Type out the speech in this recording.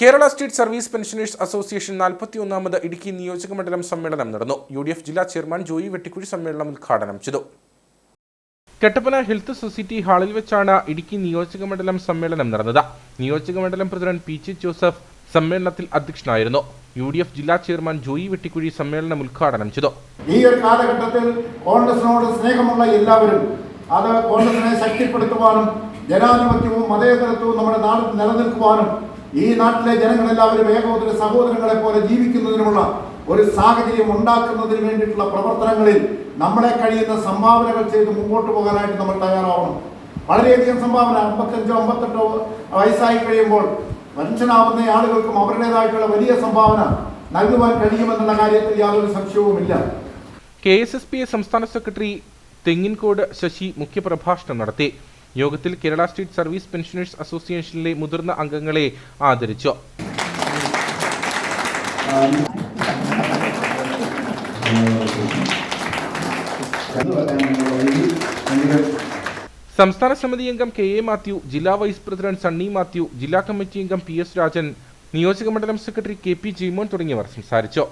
Kerala state service pensioners association നാൽപ്പത്തിയൊന്നാമത് Idukki നിയോജക മണ്ഡലം സമ്മേളനം നടന്നു. യു ഡി എഫ് ജില്ലാ ചെയർമാൻ ജോയി വെട്ടിക്കുഴി സമ്മേളനം ഉദ്ഘാടനം ചെയ്തു. കെട്ടപ്പന ഹെൽത്ത് സൊസൈറ്റി ഹാളിൽ വെച്ചാണ് ഇടുക്കി നിയോജക മണ്ഡലം സമ്മേളനം നടന്നത്. നിയോജക മണ്ഡലം പ്രസിഡന്റ് പി ജി ജോസഫ് സമ്മേളനത്തിൽ അധ്യക്ഷനായിരുന്നു. യു ഡി എഫ് ജില്ലാ ചെയർമാൻ ജോയി വെട്ടിക്കുഴി സമ്മേളനം ഉദ്ഘാടനം ചെയ്തു. ഈ ഒരു കാലഘട്ടത്തിൽ കോൺഗ്രസിനോട് സ്നേഹമുള്ള എല്ലാവരും അത് കോൺഗ്രസിനെ ശക്തിപ്പെടുത്തുവാനും ജനാധിപത്യവും മതേതരത്വവും നമ്മുടെ നാട് നിലനിൽക്കുവാനും ഈ നാട്ടിലെ ജനങ്ങളെല്ലാവരും ഏകോദര സഹോദരങ്ങളെ പോലെ ജീവിക്കുന്നതിനുമുള്ള ഒരു സാഹചര്യം ഉണ്ടാക്കുന്നതിന് വേണ്ടിയിട്ടുള്ള പ്രവർത്തനങ്ങളിൽ നമ്മളെ കഴിയുന്ന സംഭാവനകൾ ചെയ്ത് മുമ്പോട്ട് പോകാനായിട്ട് നമ്മൾ തയ്യാറാവണം. വളരെയധികം സംഭാവന അമ്പത്തഞ്ചോ അമ്പത്തെട്ടോ വയസ്സായി കഴിയുമ്പോൾ മനുഷ്യനാവുന്ന ആളുകൾക്കും അവരുടേതായിട്ടുള്ള വലിയ സംഭാവന നൽകുവാൻ കഴിയുമെന്നുള്ള കാര്യത്തിൽ യാതൊരു സംശയവുമില്ല. കെ എസ് എസ് പി സംസ്ഥാന സെക്രട്ടറി തെങ്ങിൻകോട് ശശി മുഖ്യപ്രഭാഷണം നടത്തി. യോഗത്തിൽ കേരള സ്റ്റേറ്റ് സർവീസ് പെൻഷനേഴ്സ് അസോസിയേഷനിലെ മുതിർന്ന അംഗങ്ങളെ ആദരിച്ചു. സംസ്ഥാന സമിതി അംഗം കെ എ മാത്യു ജില്ലാ വൈസ് പ്രസിഡന്റ് സണ്ണി മാത്യു ജില്ലാ കമ്മിറ്റി അംഗം പി എസ് രാജൻ നിയോജക മണ്ഡലം സെക്രട്ടറി കെ പി ജിമോൻ തുടങ്ങിയവർ സംസാരിച്ചു.